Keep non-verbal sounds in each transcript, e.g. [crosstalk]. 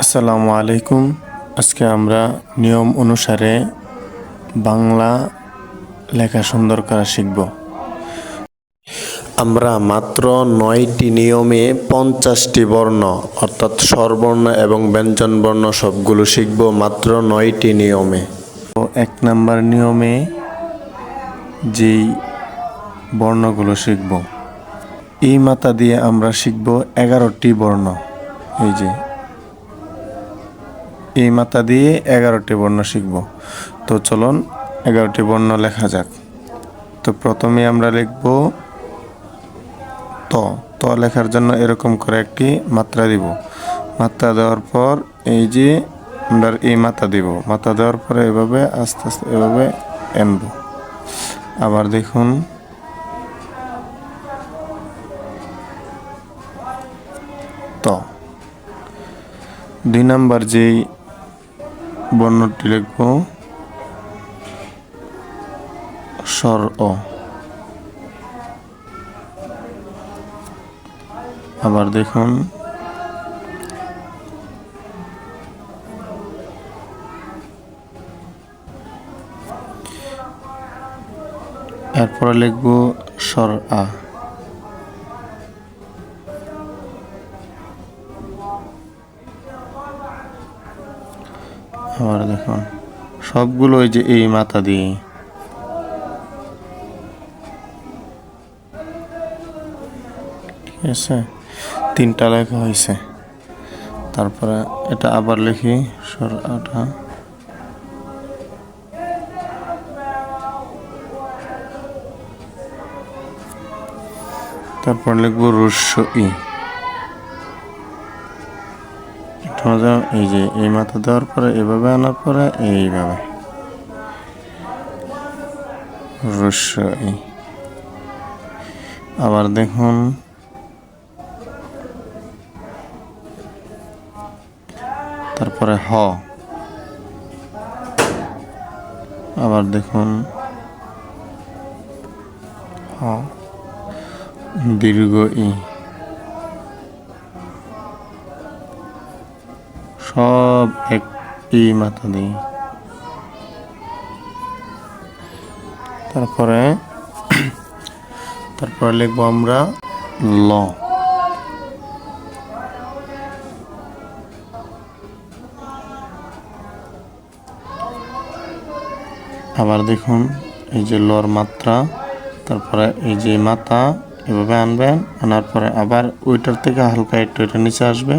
আসসালামু আলাইকুম। আজকে আমরা নিয়ম অনুসারে বাংলা লেখা সুন্দর করা শিখব। আমরা মাত্র নয়টি নিয়মে পঞ্চাশটি বর্ণ, অর্থাৎ স্বরবর্ণ এবং ব্যঞ্জন বর্ণ সবগুলো শিখব মাত্র নয়টি নিয়মে। তো এক নাম্বার নিয়মে যেই বর্ণগুলো শিখব, এই মাথা দিয়ে আমরা শিখব এগারোটি বর্ণ। এই যে এই মাথা দিয়ে এগারোটি বর্ণ শিখব। তো চলুন এগারোটি বর্ণ লেখা যাক। তো প্রথমে আমরা লিখব ত। ত লেখার জন্য এরকম করে একটি মাত্রা দিব। মাত্রা দেওয়ার পর এই যে আমরা এই মাথা দিব। মাথা দেওয়ার পরে এভাবে আস্তে আস্তে এভাবে এনব। আবার দেখুন। ত। দুই নাম্বার যেই বর্ণটি লিখব স্বর অ। আবার দেখুন। এরপরে লিখব স্বর আ। আবার দেখুন। সবগুলো ওই যে এই মাথা দিয়ে। ঠিক আছে? তিনটা লেখা হয়েছে। তারপরে এটা আবার লিখি সর আটা তারপর লিখব রস্য ই। হলো এই যে এই মাথা দেওয়ার পরে, এভাবে আনার পরে এইভাবে। রস্য ই আবার দেখুন। তারপরে হ। আবার দেখুন। হ। দীর্ঘ ই। সব একটি মাথা দিয়ে তারপরে তারপরে লিখব আমরা ল। আবার দেখুন, এই যে লর মাত্রা, তারপরে এই যে মাথা এভাবে আনবেন, আনার পরে আবার ওইটার থেকে হালকা একটু এটা নিচে আসবে,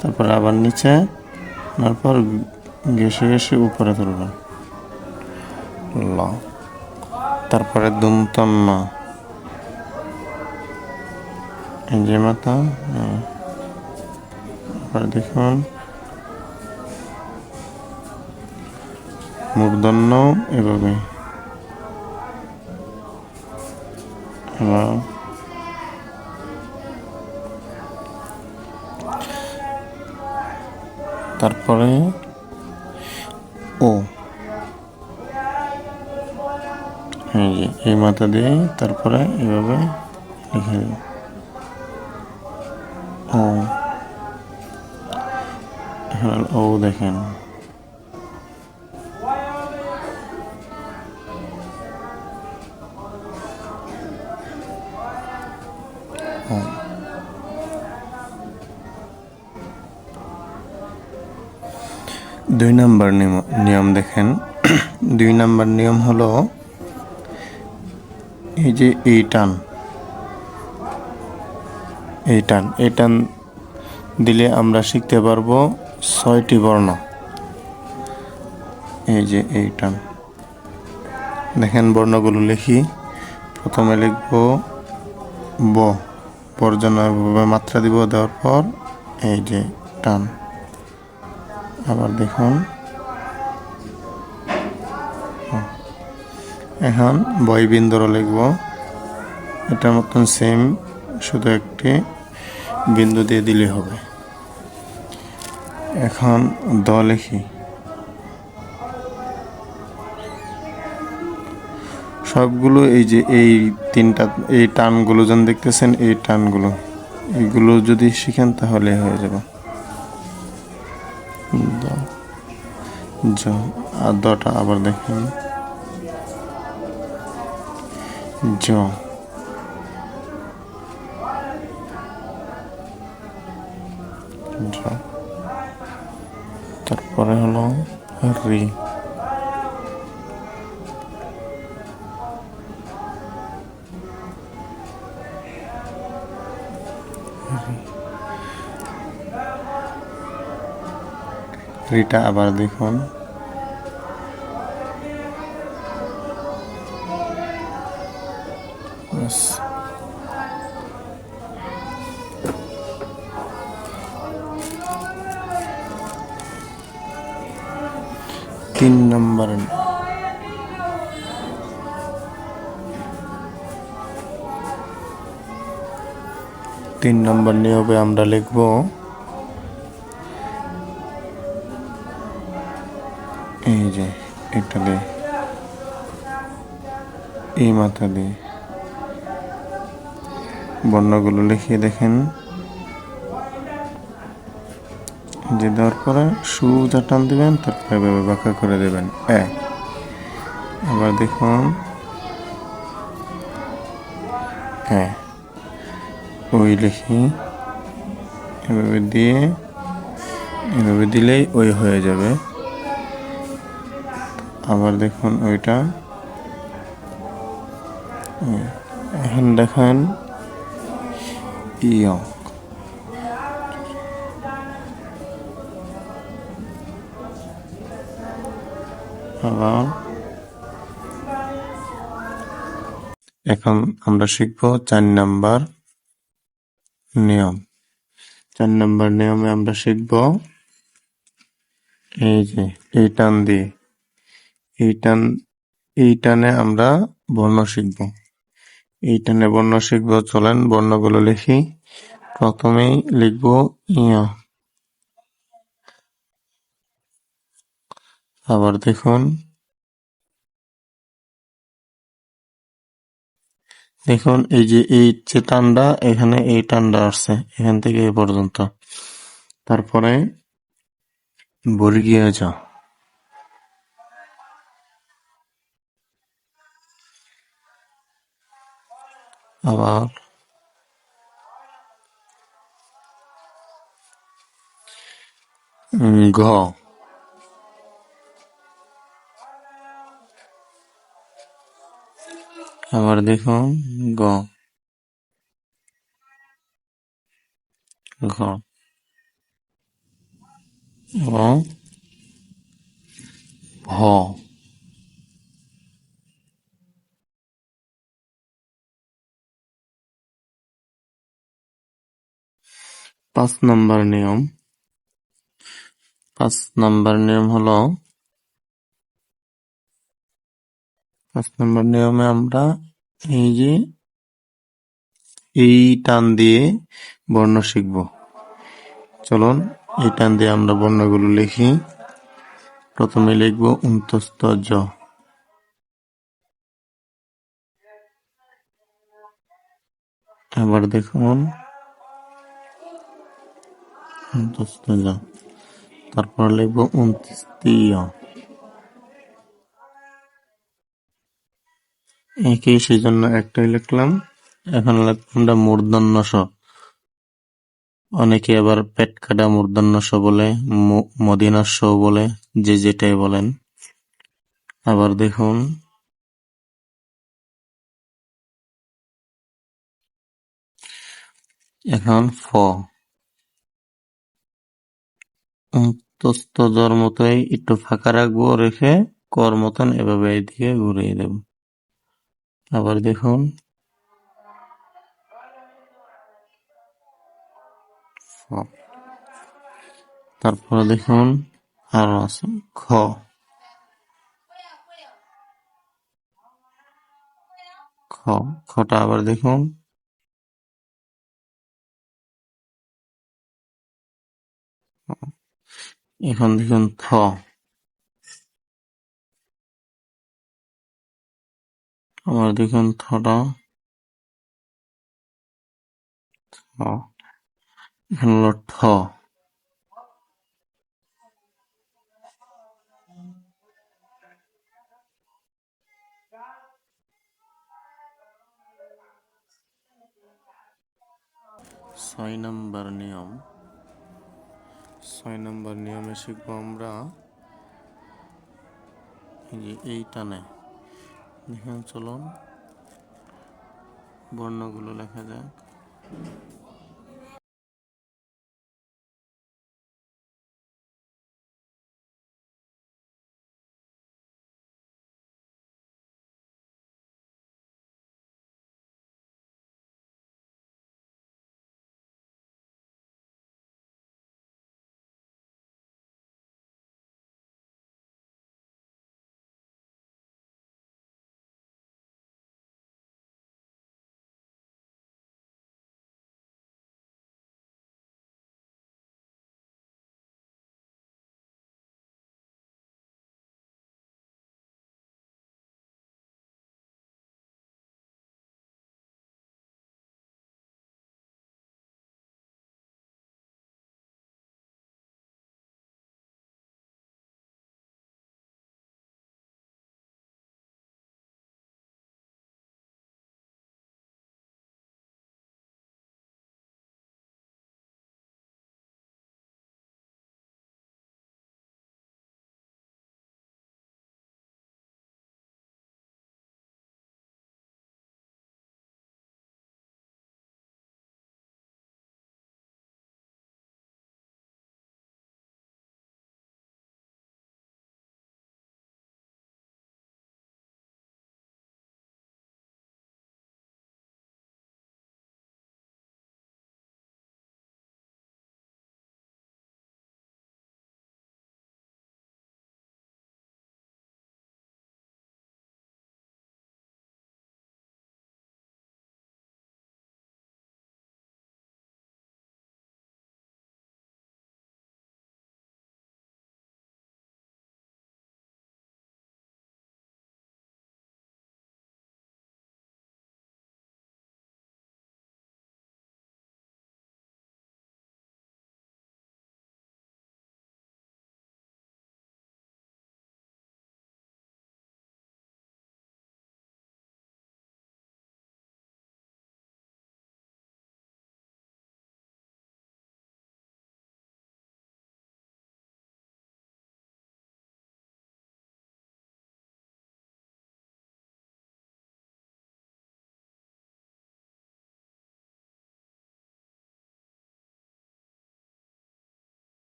তারপরে আবার নিচে আনার পর ঘেসে ঘেসে উপরে তুলবেন ল তারপরে এই যে মাথা। তারপরে দেখুন। মূর্ধন্য এভাবে। এবার তারপরে ও। এই যে, এই মাথা দিয়ে তারপরে এভাবে লিখে দেব। ও। এখানে ও দেখেন। ও। দুই নম্বর নিয়ম দেখেন। [clears throat] দুই নম্বর নিয়ম হলো এই যে এই টান। এই টান এই টান দিলে আমরা শিখতে পারব ছয়টি বর্ণ। এই যে এই টান। দেখেন বর্ণগুলো লিখি। প্রথমে লিখব ব। বর্জনভাবে মাত্রা দিব দেওয়ার পর এই যে টান। আবার দেখুন। এখন বয়বিন্দুরও লিখব। এটার মতন সেম শুধু একটি বিন্দু দিয়ে দিলে হবে। এখন দ লিখি। সবগুলো এই যে এই তিনটা, এই টানগুলো যেন দেখতেছেন, এই টানগুলো এইগুলো যদি শিখেন তাহলে হয়ে যাবে। আর দটা আবার দেখেন জ। তারপরে হলো রি। রিটা আবার দেখুন। তিন নম্বর। তিন নম্বর নিয়মে আমরা লিখব এই মাথা দিয়ে বর্ণগুলো লিখিয়ে দেখেন। যে দেওয়ার পরে সুজা টান দিবেন তারপরে এভাবে বাঁকা করে দেবেন। এক আবার দেখুন। হ্যাঁ ওই লিখি। এভাবে দিয়ে, এভাবে দিলেই ওই হয়ে যাবে। আবার দেখুন ওইটা। এখন দেখেন এখন আমরা শিখব চার নাম্বার নিয়ম। চার নাম্বার নিয়মে আমরা শিখব এই যে, এই টান দিয়ে। এই টান, এই টানে আমরা বর্ণ শিখব। এই টানে বর্ণ শিখব, চলেন বর্ণগুলো লিখি। প্রথমেই লিখব ইয়া। আবার দেখুন। দেখুন, এই যে এই যে টান্ডা এখানে এই টানটা আসছে, এখান থেকে এ পর্যন্ত। তারপরে বর্গীয় জ। আবার উম, ঘ আবার দেখুন গ ঘ এবং ভ পাঁচ নম্বর নিয়ম। পাঁচ নম্বর নিয়ম হলো, পাঁচ নম্বর নিয়মে আমরা এই যে এই টান দিয়ে বর্ণ শিখব। চলুন এই টান দিয়ে আমরা বর্ণগুলো লিখি। প্রথমে লিখব উন্তস্ত জ। আবার দেখুন। তারপর লিখব উনস্তীয় একই সেই জন্য একটাই লিখলাম। এখন লিখব আমরা মূর্ধন্য স অনেকে আবার পেট কাটা মূর্ধন্য স বলে, ম- মদিনা স বলে, যে যেটাই বলেন। আবার দেখুন। এখন ফ। উন্তস্ত জর মতোই একটু ফাঁকা রাখব, রেখে কর মতন এভাবে এদিকে ঘুরিয়ে দেব। আবার দেখুন। তারপরে দেখুন, আরও আছে। খ খ খটা আবার দেখুন। এখন দেখুন থ। আবার দেখুন থটা। এখন হলো ঠ। ছয় নম্বর নিয়ম। ছয় নম্বর নিয়মে শিখব আমরা। এই টানে দেখেন চলুন। বর্ণগুলো লেখা যাক।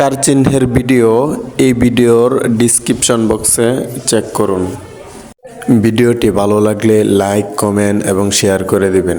কার চিহ্নের ভিডিও, এই ভিডিওর ডিসক্রিপশন বক্সে চেক করুন। ভিডিওটি ভালো লাগলে লাইক কমেন্ট এবং শেয়ার করে দিবেন।